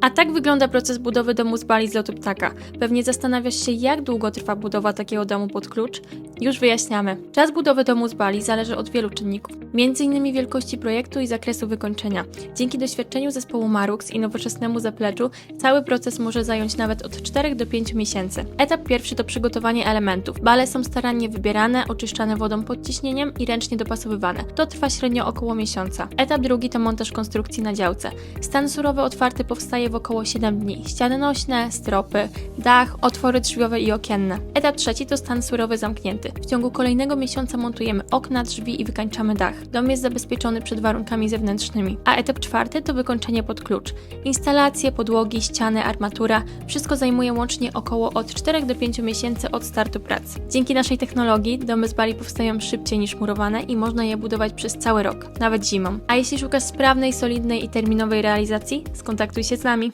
A tak wygląda proces budowy domu z bali z lotu ptaka. Pewnie zastanawiasz się, jak długo trwa budowa takiego domu pod klucz? Już wyjaśniamy. Czas budowy domu z bali zależy od wielu czynników, m.in. wielkości projektu i zakresu wykończenia. Dzięki doświadczeniu zespołu Marux i nowoczesnemu zapleczu, cały proces może zająć nawet od 4 do 5 miesięcy. Etap pierwszy to przygotowanie elementów. Bale są starannie wybierane, oczyszczane wodą pod ciśnieniem i ręcznie dopasowywane. To trwa średnio około miesiąca. Etap drugi to montaż konstrukcji na działce. Stan surowy otwarty powstaje w około 7 dni. Ściany nośne, stropy, dach, otwory drzwiowe i okienne. Etap trzeci to stan surowy zamknięty. W ciągu kolejnego miesiąca montujemy okna, drzwi i wykańczamy dach. Dom jest zabezpieczony przed warunkami zewnętrznymi. A etap czwarty to wykończenie pod klucz. Instalacje, podłogi, ściany, armatura wszystko zajmuje łącznie około od 4 do 5 miesięcy od startu pracy. Dzięki naszej technologii domy z bali powstają szybciej niż murowane i można je budować przez cały rok, nawet zimą. A jeśli szukasz sprawnej, solidnej i terminowej realizacji, skontaktuj się z nami.